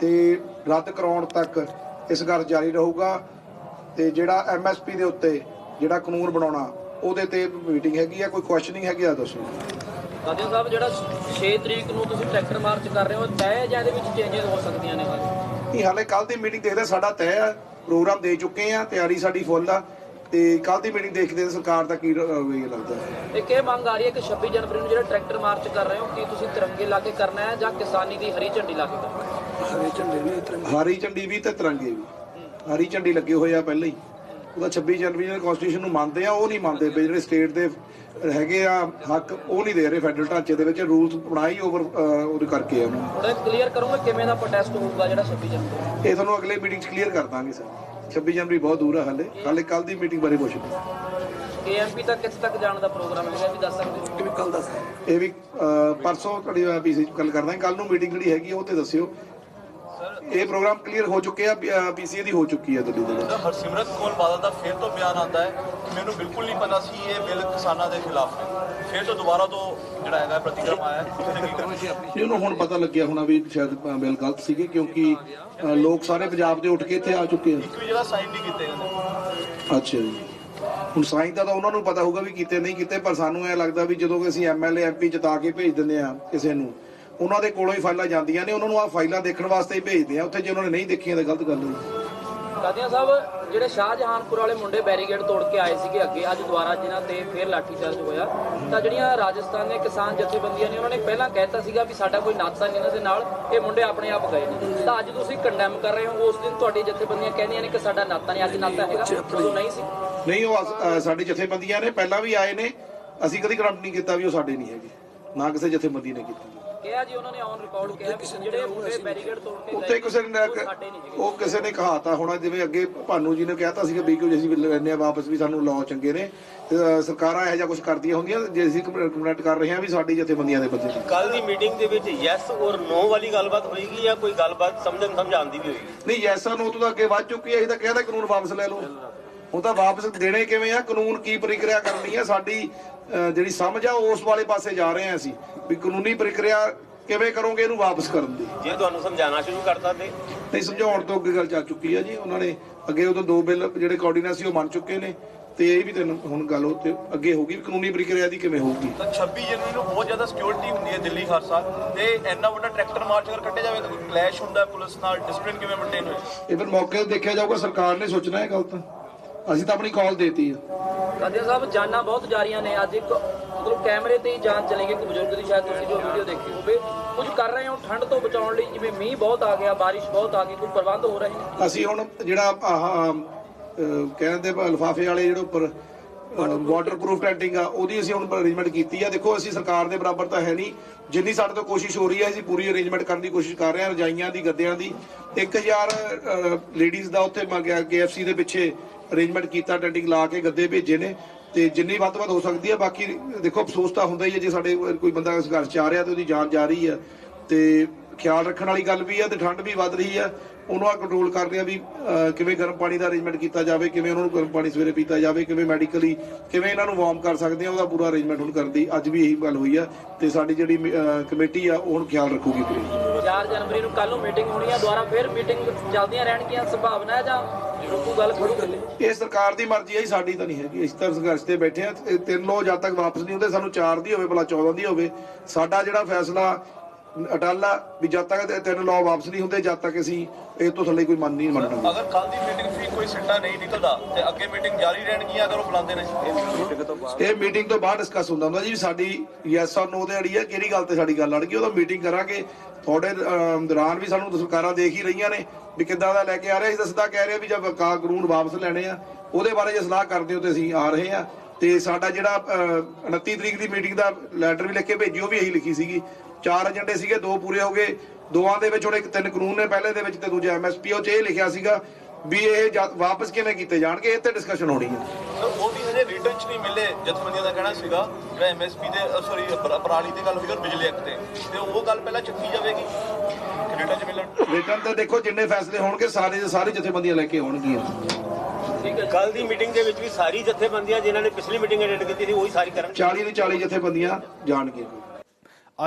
Speaker 2: ਤੇ ਰੱਦ ਕਰਾਉਣ ਤੱਕ ਇਸ ਗੱਲ ਜਾਰੀ ਰਹੂਗਾ। ਤੇ ਜਿਹੜਾ ਐਮਐਸਪੀ ਦੇ ਉੱਤੇ ਜਿਹੜਾ ਕਾਨੂੰਨ ਬਣਾਉਣਾ ਉਹਦੇ ਤੇ ਮੀਟਿੰਗ ਹੈਗੀ ਆ ਕੋਈ ਕੁਐਸਚਨਿੰਗ ਹੈਗੀ ਆ ਦੱਸੋ।
Speaker 9: ਕਾਦੀਆਂ ਸਾਹਿਬ ਜਿਹੜਾ 6 ਤਰੀਕ ਨੂੰ ਤੁਸੀਂ ਟਰੈਕਟਰ ਮਾਰਚ ਕਰ ਰਹੇ ਹੋ ਤੈਅ ਹੈ ਜਾਂ ਇਹਦੇ ਵਿੱਚ ਚੇਂਜਸ ਹੋ ਸਕਦੀਆਂ ਨੇ?
Speaker 2: ਨਹੀਂ ਹਾਲੇ ਕੱਲ ਦੀ ਮੀਟਿੰਗ ਦੇਖਦੇ ਸਾਡਾ ਤੈਅ ਆ ਪ੍ਰੋਗਰਾਮ ਦੇ ਚੁੱਕੇ ਆ ਤਿਆਰੀ ਸਾਡੀ ਫੁੱਲ ਆ। ਤੇ ਕੱਲ ਦੀ ਮੀਟਿੰਗ ਦੇਖਦੇ ਹਾਂ ਸਰਕਾਰ ਦਾ ਕੀ ਰਵੱਈਆ ਲੱਗਦਾ ਹੈ?
Speaker 9: ਇੱਕ ਇਹ ਮੰਗ ਆ ਰਹੀ ਹੈ ਕਿ 26 ਜਨਵਰੀ ਨੂੰ ਜਿਹੜਾ ਟਰੈਕਟਰ ਮਾਰਚ ਕਰ ਰਹੇ ਹੋ ਕੀ ਤੁਸੀਂ ਤਿਰੰਗੇ ਲਾ ਕੇ ਕਰਨਾ ਹੈ ਜਾਂ ਕਿਸਾਨੀ ਦੀ ਹਰੀ ਝੰਡੀ ਲਾ ਕੇ ਕਰਨਾ ਹੈ?
Speaker 3: ਹਰੇ ਝੰਡੇ ਵੀ ਤਿਰੰਗੇ।
Speaker 2: ਹਰੀ ਝੰਡੀ ਵੀ ਤੇ ਤਿਰੰਗੇ ਵੀ। ਹਰੀ ਝੰਡੀ ਲੱਗੇ ਹੋਏ ਆ ਪਹਿਲਾਂ ਹੀ। ਉਹਦਾ 26 ਜਨਵਰੀ ਨੂੰ ਕਨਸਟੀਟਿਊਸ਼ਨ ਨੂੰ ਮੰਨਦੇ ਆ ਉਹ ਨਹੀਂ ਮੰਨਦੇ ਵੀ ਜਿਹੜੇ ਸਟੇਟ ਦੇ ਹੈਗੇ ਆ ਹੱਕ ਉਹ ਨਹੀਂ ਦੇ ਰਹੇ ਫੈਡਰਲ ਢਾਂਚੇ ਦੇ ਵਿੱਚ ਰੂਲਸ ਬਣਾਈ ਓਵਰ ਉਹਦੇ ਕਰਕੇ ਆ। ਉਹਨੂੰ
Speaker 9: ਥੋੜਾ ਕਲੀਅਰ ਕਰੋਗੇ ਕਿਵੇਂ ਦਾ ਪ੍ਰੋਟੈਸਟ ਹੋਊਗਾ ਜਿਹੜਾ 26 ਜਨਵਰੀ?
Speaker 2: ਇਹ ਤੁਹਾਨੂੰ ਅਗਲੇ ਮੀਟਿੰਗ 'ਚ ਕਲੀਅਰ ਕਰ ਦਾਂਗੇ ਸਰ 26 ਜਨਵਰੀ ਬਹੁਤ ਦੂਰ ਆ ਹਾਲੇ। ਹਾਲੇ ਕੱਲ ਦੀ ਮੀਟਿੰਗ ਬਾਰੇ ਪੁੱਛ ਲਓ।
Speaker 9: KMP ਤੱਕ ਕਿੱਥੇ ਤੱਕ ਜਾਣ ਦਾ ਪ੍ਰੋਗਰਾਮ ਹੈਗਾ ਇਹ ਵੀ ਦੱਸ ਸਕਦੇ ਹੋ?
Speaker 3: ਕੱਲ ਦੱਸ
Speaker 2: ਇਹ ਵੀ ਪਰਸੋਂ ਤੁਹਾਡੀ ਪੀਸੀ ਗੱਲ ਕਰਦਾ ਕੱਲ ਨੂੰ ਮੀਟਿੰਗ ਜਿਹੜੀ ਹੈਗੀ ਉਹ ਤੇ ਦੱਸਿਓ। ਇਹ ਪ੍ਰੋਗਰਾਮ ਕਲੀਅਰ ਹੋ ਚੁੱਕੇ ਆ ਪੀਸੀਏ ਦੀ ਹੋ ਚੁੱਕੀ ਆ ਦਿੱਲੀ ਦੇ
Speaker 10: ਹਰਸਿਮਰਤ ਕੌਰ ਬਾਦਲ ਦਾ ਫਿਰ ਤੋਂ ਬਿਆਨ ਆਉਂਦਾ ਹੈ ਕਿ ਮੈਨੂੰ ਬਿਲਕੁਲ ਨਹੀਂ ਪਤਾ ਸੀ ਇਹ ਬਿੱਲ ਕਿਸਾਨਾਂ ਦੇ ਖਿਲਾਫ ਹੈ ਫਿਰ ਤੋਂ ਦੁਬਾਰਾ ਤੋਂ ਜਿਹੜਾ ਹੈਗਾ ਪ੍ਰਤੀਕਰਮ ਆਇਆ ਹੈ। ਕਿ ਕੀ
Speaker 2: ਉਹਨੂੰ ਹੁਣ ਪਤਾ ਲੱਗਿਆ ਹੋਣਾ ਵੀ ਸ਼ਾਇਦ ਬਿੱਲ ਗਲਤ ਸੀਗੇ ਕਿਉਂਕਿ ਲੋਕ ਸਾਰੇ ਪੰਜਾਬ ਦੇ ਉੱਠ ਕੇ ਇੱਥੇ ਆ ਚੁੱਕੇ ਆ।
Speaker 10: ਇੱਕ ਵੀ ਜਿਹੜਾ ਸਾਈਨ ਨਹੀਂ ਕੀਤੇ ਜਾਂਦੇ
Speaker 2: ਅੱਛਾ ਜੀ। ਹੁਣ ਸਾਈਨ ਦਾ ਤਾਂ ਉਹਨਾਂ ਨੂੰ ਪਤਾ ਹੋਊਗਾ ਵੀ ਕੀਤੇ ਨਹੀਂ ਕੀਤੇ ਪਰ ਸਾਨੂੰ ਇਹ ਲੱਗਦਾ ਵੀ ਜਦੋਂ ਅਸੀਂ ਐਮਐਲਏ ਐਮਪੀ ਜਿਤਾ ਕੇ ਭੇਜ ਦਿੰਦੇ ਆ ਕਿਸੇ ਨੂੰ ਉਹਨਾਂ ਦੇ ਕੋਲੋਂ ਹੀ ਫਾਈਲਾਂ ਜਾਂਦੀਆਂ ਨੇ ਉਹਨਾਂ ਨੂੰ ਆ ਫਾਈਲਾਂ ਦੇਖਣ ਵਾਸਤੇ ਹੀ ਭੇਜਦੇ ਆ। ਉੱਥੇ ਜੇ ਉਹਨਾਂ ਨੇ ਨਹੀਂ ਦੇਖੀਆਂ ਤਾਂ ਗਲਤ ਗੱਲ ਹੈ
Speaker 9: ਕਾਦੀਆਂ ਸਾਹਿਬ ਜਿਹੜੇ ਸ਼ਾਹਜਹਾਨਪੁਰ ਵਾਲੇ ਮੁੰਡੇ ਬੈਰੀਗੇਡ ਤੋੜ ਕੇ ਆਏ ਸੀਗੇ ਅੱਗੇ ਅੱਜ ਦੁਬਾਰਾ ਜਿਨ੍ਹਾਂ ਤੇ ਫੇਰ ਲਾਠੀਚਾਰਜ ਹੋਇਆ ਤਾਂ ਜਿਹੜੀਆਂ ਰਾਜਸਥਾਨ ਦੇ ਕਿਸਾਨ ਜਥੇਬੰਦੀਆਂ ਨੇ ਉਹਨਾਂ ਨੇ ਪਹਿਲਾਂ ਕਹਿਤਾ ਸੀਗਾ ਵੀ ਸਾਡਾ ਕੋਈ ਨਾਤਾ ਨਹੀਂ ਇਹਨਾਂ ਦੇ ਨਾਲ ਇਹ ਮੁੰਡੇ ਆਪਣੇ ਆਪ ਗਏ ਨੇ। ਤਾਂ ਅੱਜ ਤੁਸੀਂ ਕੰਡੈਮ ਕਰ ਰਹੇ ਹੋ ਉਸ ਦਿਨ ਤੁਹਾਡੀ ਜਥੇਬੰਦੀਆਂ ਕਹਿੰਦੀਆਂ ਨੇ ਕਿ ਸਾਡਾ ਨਾਤਾ ਨਹੀਂ ਅੱਜ ਨਾਤਾ ਹੈਗਾ ਉਦੋਂ ਨਹੀਂ ਸੀ।
Speaker 2: ਨਹੀਂ ਉਹ ਸਾਡੀ ਜਥੇਬੰਦੀਆਂ ਨੇ ਪਹਿਲਾਂ ਵੀ ਆਏ ਨੇ ਅਸੀਂ ਕਦੀ ਕਰੰਟ ਨਹੀਂ ਕੀਤਾ ਵੀ ਉਹ ਸਾਡੇ ਨਹੀਂ ਹੈਗੇ ਨਾ ਕਿਸੇ ਜਥੇਬੰਦੀ ਨੇ ਕੀਤੀ।
Speaker 9: ਕਿਹਾ ਜੀ ਉਹਨਾਂ ਨੇ ਔਨ ਰਿਕਾਰਡ ਕਿਹਾ ਵੀ ਜਿਹੜੇ ਮੁੰਡੇ ਬੈਰੀਗੇਡ ਤੋੜ ਕੇ
Speaker 2: ਉੱਤੇ ਕਿਸੇ ਨੇ
Speaker 9: ਉਹ ਸਾਡੇ ਨਹੀਂ ਹੈਗੇ।
Speaker 2: ਉਹ ਕਿਸੇ ਨੇ ਕਹਾਤਾ ਹੋਣਾ ਜਿਵੇਂ ਅੱਗੇ ਭਾਨੂ ਜੀ ਨੇ ਕਹਿਤਾ ਸੀਗਾ ਵੀ ਕਿ ਅਸੀਂ ਲੈਣੇ ਆ ਵਾਪਸ ਵੀ ਸਾਨੂੰ ਲਾਅ ਚੰਗੇ ਨੇ। ਤੇ, ਅ, ਸਰਕਾਰਾਂ ਇਹੋ ਜਿਹਾ ਕੁਝ ਕਰਦੀਆਂ ਹੁੰਦੀਆਂ ਜੇ ਅਸੀਂ ਕਮੈਂਟ ਕਰ ਰਹੇ ਹਾਂ ਵੀ ਸਾਡੀ ਜਥੇਬੰਦੀਆਂ ਦੇ ਬੰਦੇ ਨੇ।
Speaker 10: ਕੱਲ ਦੀ ਮੀਟਿੰਗ ਦੇ ਵਿੱਚ ਯੈਸ ਔਰ ਨੋ ਵਾਲੀ ਗੱਲਬਾਤ ਹੋਏਗੀ ਜਾਂ ਕੋਈ ਗੱਲਬਾਤ ਸਮਝਣ ਸਮਝਾਉਣ ਦੀ ਵੀ ਹੋਏਗੀ?
Speaker 2: ਨਹੀਂ ਜੈਸਾ ਨੂੰ ਤੋਂ ਤਾਂ ਅੱਗੇ ਵੱਧ ਚੁੱਕੀ ਹੈ ਅਸੀਂ ਤਾਂ ਕਹਿੰਦਾ ਕਾਨੂੰਨ ਵਾਪਸ ਲੈ ਲਓ। ਹੁਣ ਤਾਂ ਵਾਪਸ ਦੇਣੇ ਕਿਵੇਂ ਆ? ਕਾਨੂੰਨ ਕੀ ਪ੍ਰਕਿਰਿਆ ਕਰਨੀ ਆ? ਸਾਡੀ ਜਿਹੜੀ ਸਮਝ ਆ ਉਸ ਵਾਲੇ ਪਾਸੇ ਜਾ ਰਹੇ ਆ ਅਸੀਂ। ਵੀ ਕਾਨੂੰਨੀ ਪ੍ਰਕਿਰਿਆ ਕਿਵੇਂ ਕਰੋਗੇ ਇਹਨੂੰ ਵਾਪਸ ਕਰਨ ਦੀ।
Speaker 10: ਜੇ ਤੁਹਾਨੂੰ ਸਮਝਾਉਣਾ ਸ਼ੁਰੂ ਕਰਤਾ ਤੇ?
Speaker 2: ਨਹੀਂ ਸਮਝਾਉਣ ਤੋਂ ਅੱਗੇ ਗੱਲ ਚੱਲ ਚੁੱਕੀ ਆ ਜੀ। ਉਹਨਾਂ ਨੇ ਅੱਗੇ ਉਦੋਂ ਦੋ ਬਿੱਲ ਜਿਹੜੇ ਕੋਆਰਡੀਨੇਟ ਸੀ ਉਹ ਮੰਨ ਚੁੱਕੇ ਨੇ। ਤੇ ਇਹ ਵੀ ਤੈਨੂੰ ਹੁਣ ਗੱਲ ਉਹ ਤੇ ਅੱਗੇ ਹੋਊਗੀ ਵੀ ਕਾਨੂੰਨੀ ਪ੍ਰਕਿਰਿਆ ਦੀ ਕਿਵੇਂ ਹੋਊਗੀ।
Speaker 10: ਤਾਂ 26 ਜਨਵਰੀ ਨੂੰ ਬਹੁਤ ਜ਼ਿਆਦਾ ਸਿਕਿਉਰਿਟੀ ਹੁੰਦੀ ਹੈ ਦਿੱਲੀ ਖਾਲਸਾ। ਤੇ ਇੰਨਾ ਵੱਡਾ ਟਰੈਕਟਰ ਮਾਰਚ ਅਗਰ ਕੱਢਿਆ ਜਾਵੇ ਤਾਂ ਕੋਈ ਕਲੈਸ਼ ਹੁੰਦਾ ਹੈ ਪੁਲਿਸ ਨਾਲ ਡਿਸਪਲਿਨ ਕਿਵੇਂ ਮੇਨਟੇਨ ਹੋਏ?
Speaker 2: ਇਹ ਫਿਰ ਮੌਕੇ ਤੇ ਦੇਖਿਆ ਜਾਊਗਾ ਸਰਕਾਰ ਨੇ ਸੋਚਣਾ ਹੈ ਗੱਲ ਤਾਂ। ਅਸੀਂ ਤਾਂ ਆਪਣੀ ਕਾਲ ਦੇਤੀ ਆ।
Speaker 9: ਕਾਦੀਆਂ ਸਾਹਿਬ, ਜਾਨਾਂ ਬਹੁਤ ਜਾਰੀਆਂ ਨੇ। ਅੱਜ ਇੱਕ ਮਤਲਬ ਕੈਮਰੇ ਤੇ ਹੀ ਜਾਨ ਚਲੇਗੀ ਇੱਕ ਬਜ਼ੁਰਗ ਦੀ। ਸ਼ਾਇਦ ਤੁਸੀਂ ਜੋ ਵੀਡੀਓ ਦੇਖੀ ਹੋਵੇ, ਕੁਝ ਕਰ ਰਹੇ ਹੋ ਠੰਡ ਤੋਂ ਬਚਾਉਣ ਲਈ, ਜਿਵੇਂ ਮੀਂਹ ਬਹੁਤ ਆ ਗਿਆ, ਬਾਰਿਸ਼ ਬਹੁਤ ਆ ਗਈ, ਕੋਈ ਪ੍ਰਬੰਧ ਹੋ ਰਹੇ ਨੇ?
Speaker 2: ਅਸੀਂ ਹੁਣ ਜਿਹੜਾ, ਆਹ ਕਹਿੰਦੇ ਲਫਾਫੇ ਵਾਲੇ ਜਿਹੜੇ ਉੱਪਰ ਵਾਟਰਪ੍ਰੂਫ ਟੈਂਟਿੰਗ ਆ, ਉਹਦੀ ਅਸੀਂ ਹੁਣ ਅਰੇਂਜਮੈਂਟ ਕੀਤੀ ਆ। ਦੇਖੋ, ਅਸੀਂ ਸਰਕਾਰ ਦੇ ਬਰਾਬਰ ਤਾਂ ਹੈ ਨਹੀਂ। ਜਿੰਨੀ ਸਾਡੇ ਤੋਂ ਕੋਸ਼ਿਸ਼ ਹੋ ਰਹੀ ਹੈ ਅਸੀਂ ਪੂਰੀ ਅਰੇਂਜਮੈਂਟ ਕਰਨ ਦੀ ਕੋਸ਼ਿਸ਼ ਕਰ ਰਹੇ ਹਾਂ ਰਜਾਈਆਂ ਦੀ, ਗੱਦਿਆਂ ਦੀ। 1000 ਲੇਡੀਜ਼ ਦਾ ਉੱਥੇ ਮੰਗਿਆ, KFC ਦੇ ਪਿੱਛੇ ਅਰੇਂਜਮੈਂਟ ਕੀਤਾ ਟੈਂਟਿੰਗ ਲਾ ਕੇ ਗੱਦੇ ਭੇਜੇ ਨੇ। ਤੇ ਜਿੰਨੀ ਵੱਧ ਤੋਂ ਵੱਧ ਹੋ ਸਕਦੀ ਹੈ ਬਾਕੀ ਦੇਖੋ, ਅਫਸੋਸ ਤਾਂ ਹੁੰਦਾ ਹੀ ਹੈ ਜੇ ਸਾਡੇ ਕੋਈ ਬੰਦਾ ਸੰਘਰਸ਼ ਚ ਆ ਰਿਹਾ ਤੇ ਉਹਦੀ ਜਾਨ ਜਾ ਰਹੀ ਹੈ ਤੇ ਖਿਆਲ ਰੱਖਣ ਵਾਲੀ ਗੱਲ ਵੀ ਹੈ ਤੇ ਠੰਡ ਵੀ ਵੱਧ ਰਹੀ ਹੈ ਉਹਨੂੰ ਆ ਕੰਟਰੋਲ ਕਰਦੇ ਆ ਵੀ ਕਿਵੇਂ ਗਰਮ ਪਾਣੀ ਦਾ ਅਰੇਂਜਮੈਂਟ ਕੀਤਾ ਜਾਵੇ ਕਿਵੇਂ ਉਹਨਾਂ ਨੂੰ ਗਰਮ ਪਾਣੀ ਸਵੇਰੇ ਪੀਤਾ ਜਾਵੇ ਕਿਵੇਂ ਮੈਡੀਕਲੀ ਕਿਵੇਂ ਇਹਨਾਂ ਨੂੰ ਵਾਰਮ ਕਰ ਸਕਦੇ ਆ ਉਹਦਾ ਪੂਰਾ ਅਰੇਂਜਮੈਂਟ ਹੁਣ ਕਰਨ ਦੀ ਅੱਜ ਵੀ ਇਹੀ ਗੱਲ ਹੋਈ ਆ ਤੇ ਸਾਡੀ ਜਿਹੜੀ ਕਮੇਟੀ ਆ ਉਹ ਹੁਣ ਖਿਆਲ ਰੱਖੂਗੀ ਪੂਰੀ।
Speaker 9: 4 ਜਨਵਰੀ ਨੂੰ ਕੱਲ ਨੂੰ ਮੀਟਿੰਗ ਹੋਣੀ ਹੈ ਦੁਬਾਰਾ ਫਿਰ ਮੀਟਿੰਗ ਚੱਲਦੀਆਂ ਰਹਿਣਗੀਆਂ ਸੰਭਾਵਨਾ ਹੈ ਜਾਂ ਰੁਕੂ ਗੱਲ ਖੜੂ ਕਰ
Speaker 2: ਇਹ ਸਰਕਾਰ ਦੀ ਮਰਜ਼ੀ ਹੈ ਸਾਡੀ ਤਾਂ ਨਹੀਂ ਹੈਗੀ। ਅਸੀਂ ਤਾਂ ਸੰਘਰਸ਼ ਤੇ ਬੈਠੇ ਆ ਤਿੰਨ ਲੋ ਜਦ ਤੱਕ ਵਾਪਸ ਨਹੀਂ ਹੁੰਦੇ ਸਾਨੂੰ 4 ਦੀ ਹੋਵੇ ਭਲਾ 14 ਦੀ ਹੋਵੇ। ਸਾਡਾ ਜਿਹੜਾ ਫੈਸਲਾ ਅਟਲ ਆ ਵੀ ਜਦ ਤੱਕ ਇਹ ਤਿੰਨ ਲੋ ਵਾਪਸ ਨਹੀਂ ਹੁੰਦੇ ਜਦ ਤੱਕ ਅਸੀਂ ਇਹ ਤੋਂ ਥੱਲੇ ਕੋਈ ਮੰਨ ਨਹੀਂ ਮੰਨਣਾ
Speaker 10: ਅਗਰ ਕੱਲ ਦੀ ਮੀਟਿੰਗ ਵੀ ਕੋਈ ਸਿੱਟਾ ਨਹੀਂ ਨਿਕਲਦਾ ਤੇ ਅੱਗੇ ਮੀਟਿੰਗ ਜਾਰੀ ਰਹਿਣਗੀਆਂ ਅਗਰ ਉਹ ਬੁਲਾਉਂਦੇ ਨੇ? ਮੀਟਿੰਗ ਤੋਂ ਬਾਅਦ
Speaker 2: ਇਹ ਮੀਟਿੰਗ ਤੋਂ ਬਾਅਦ ਡਿਸਕਸ ਹੁੰਦਾ ਹੁੰਦਾ ਜੀ ਵੀ ਸਾਡੀ ਯੈਸ ਔਰ ਨੋ ਤੇ ਅੜੀ ਹੈ ਕਿਹੜੀ ਗੱਲ ਤੇ ਸਾਡੀ ਗੱਲ ਅੜ ਗਈ ਉਹਦਾ ਮੀਟਿੰਗ ਕਰਾਂਗੇ। ਤੁਹਾਡੇ ਦੌਰਾਨ ਵੀ ਸਾਨੂੰ ਸਰਕਾਰਾਂ ਦੇਖ ਹੀ ਰਹੀਆਂ ਨੇ ਵੀ ਕਿੱਦਾਂ ਦਾ ਲੈ ਕੇ ਆ ਰਹੇ। ਅਸੀਂ ਸਿੱਧਾ ਕਹਿ ਰਹੇ ਆ ਵੀ ਜਦ ਕਾ ਕਾਨੂੰਨ ਵਾਪਸ ਲੈਣੇ ਆ ਉਹਦੇ ਬਾਰੇ ਜੇ ਸਲਾਹ ਕਰਦੇ ਹੋ ਤੇ ਅਸੀਂ ਆ ਰਹੇ ਆ ਤੇ ਸਾਡਾ ਜਿਹੜਾ ਅਹ, 29 ਤਰੀਕ ਦੀ ਮੀਟਿੰਗ ਦਾ ਲੈਟਰ ਵੀ ਲਿਖ ਕੇ ਭੇਜੀ ਉਹ ਵੀ ਇਹੀ ਲਿਖੀ ਸੀਗੀ। ਚਾਰ ਏਜੰਡੇ ਸੀਗੇ ਦੋ ਪੂਰੇ ਹੋ ਗਏ। ਦੋਵਾਂ ਦੇ ਵਿੱਚ ਹੁਣ ਇੱਕ ਤਿੰਨ ਕਾਨੂੰਨ ਨੇ ਪਹਿਲੇ ਦੇ ਵਿੱਚ ਤੇ ਦੂਜਾ ਐਮਐਸਪੀ ਉਹ 'ਚ ਇਹ ਲਿਖਿਆ ਸੀਗਾ ਵੀ ਇਹ ਵਾਪਸ ਕਿਵੇਂ ਕੀਤੇ ਜਾਣਗੇ ਇਹ ਤੇ ਡਿਸਕਸ਼ਨ ਹੋਣੀ ਹੈ।
Speaker 10: ਸਰ ਉਹ ਵੀ ਹਜੇ ਰਿਟਰਨ ਚ ਨਹੀਂ ਮਿਲੇ ਜਥੇਬੰਦੀਆਂ ਦਾ ਕਹਿਣਾ ਸੀਗਾ ਜਿਹੜਾ ਐਮਐਸਪੀ ਦੇ ਸੌਰੀ ਪਰਾਲੀ ਤੇ ਗੱਲ ਹੋਈ ਔਰ ਬਿਜਲੀ ਐਕਟ ਤੇ। ਤੇ ਉਹ ਗੱਲ ਪਹਿਲਾਂ ਚੱਕੀ ਜਾਵੇਗੀ ਰਿਟਰਨ ਚ ਮਿਲਣ।
Speaker 2: ਰਿਟਰਨ ਤੇ ਦੇਖੋ ਜਿੰਨੇ ਫੈਸਲੇ ਹੋਣਗੇ ਸਾਰੇ ਦੇ ਸਾਰੇ ਜਥੇਬੰਦੀਆਂ ਲੈ ਕੇ ਆਉਣਗੀਆਂ।
Speaker 11: ਕੱਲ ਦੀ ਮੀਟਿੰਗ ਦੇ ਵਿੱਚ ਵੀ ਸਾਰੀ ਜਥੇਬੰਦੀਆਂ ਜਿਨ੍ਹਾਂ ਨੇ ਪਿਛਲੀ ਮੀਟਿੰਗ ਅਟੈਂਡ ਕੀਤੀ ਸੀ ਉਹੀ ਸਾਰੀ ਕਰਨ
Speaker 2: 40 ਦੀ 40 ਜਥੇਬੰਦੀਆਂ ਜਾਣਗੇ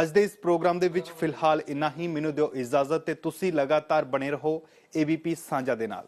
Speaker 1: ਅੱਜ ਦੇ ਇਸ ਪ੍ਰੋਗਰਾਮ ਦੇ ਵਿੱਚ ਫਿਲਹਾਲ ਇੰਨਾ ਹੀ। ਮੈਨੂੰ ਦਿਓ ਇਜਾਜ਼ਤ ਤੇ ਤੁਸੀਂ ਲਗਾਤਾਰ ਬਣੇ ਰਹੋ ਏਬੀਪੀ ਸਾਂਝਾ ਦੇ ਨਾਲ।